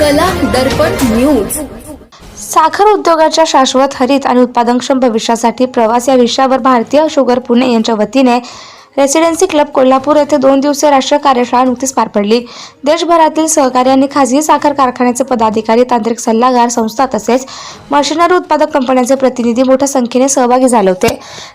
कला दर्पण न्यूज. साखर उद्योगाच्या शाश्वत हरित आणि उत्पादनक्षम भविष्यासाठी प्रवास या विषयावर भारतीय शुगर पुणे यांच्या वतीने रेसिडेन्सी क्लब कोल्हापूर येथे दोन दिवसीय राष्ट्रीय कार्यशाळा नुकतीच पार पडली. देशभरातील सहकारी आणि खाजगी साखर कारखान्याचे पदाधिकारी तांत्रिक सल्लागार संस्था तसेच मशिनरी उत्पादक कंपन्यांचे प्रतिनिधी मोठ्या संख्येने सहभागी झाले होते.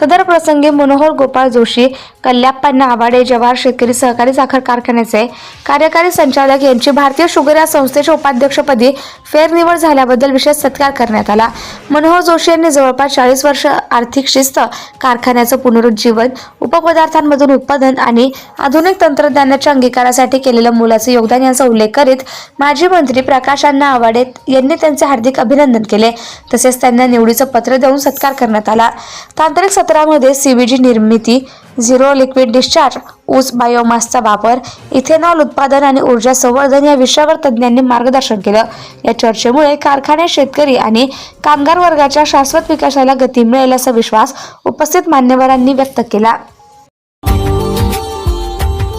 सदर प्रसंगी मनोहर गोपाळ जोशी कल्याप्पा आवाडे जवाहर शेतकरी सहकारी साखर कारखान्याचे कार्यकारी संचालक यांची भारतीय शुगर या संस्थेच्या उपाध्यक्षपदी फेरनिवड झाल्याबद्दल विशेष सत्कार करण्यात आला. मनोहर जोशी यांनी जवळपास चाळीस वर्ष आर्थिक शिस्त कारखान्याचं पुनरुज्जीवन उपपदार्थ उपपदार्थांमधून उत्पादन आणि आधुनिक तंत्रज्ञानाच्या अंगीकारासाठी केलेलं मुलाचं योगदान यांचा उल्लेख करीत माजी मंत्री प्रकाश अण्णा आवाडे यांनी त्यांचे हार्दिक अभिनंदन केले. तसेच त्यांना निवडीचं पत्र देऊन सत्कार करण्यात आला. तांत्रिक सत्रामध्ये सीबीजी निर्मिती झिरो लिक्विड डिस्चार्ज ऊस बायोमासचा वापर इथेनॉल उत्पादन आणि ऊर्जा संवर्धन या विषयावर तज्ज्ञांनी मार्गदर्शन केलं. या चर्चेमुळे कारखाने शेतकरी आणि कामगार वर्गाच्या शाश्वत विकासाला गती मिळेल असा विश्वास उपस्थित मान्यवरांनी व्यक्त केला.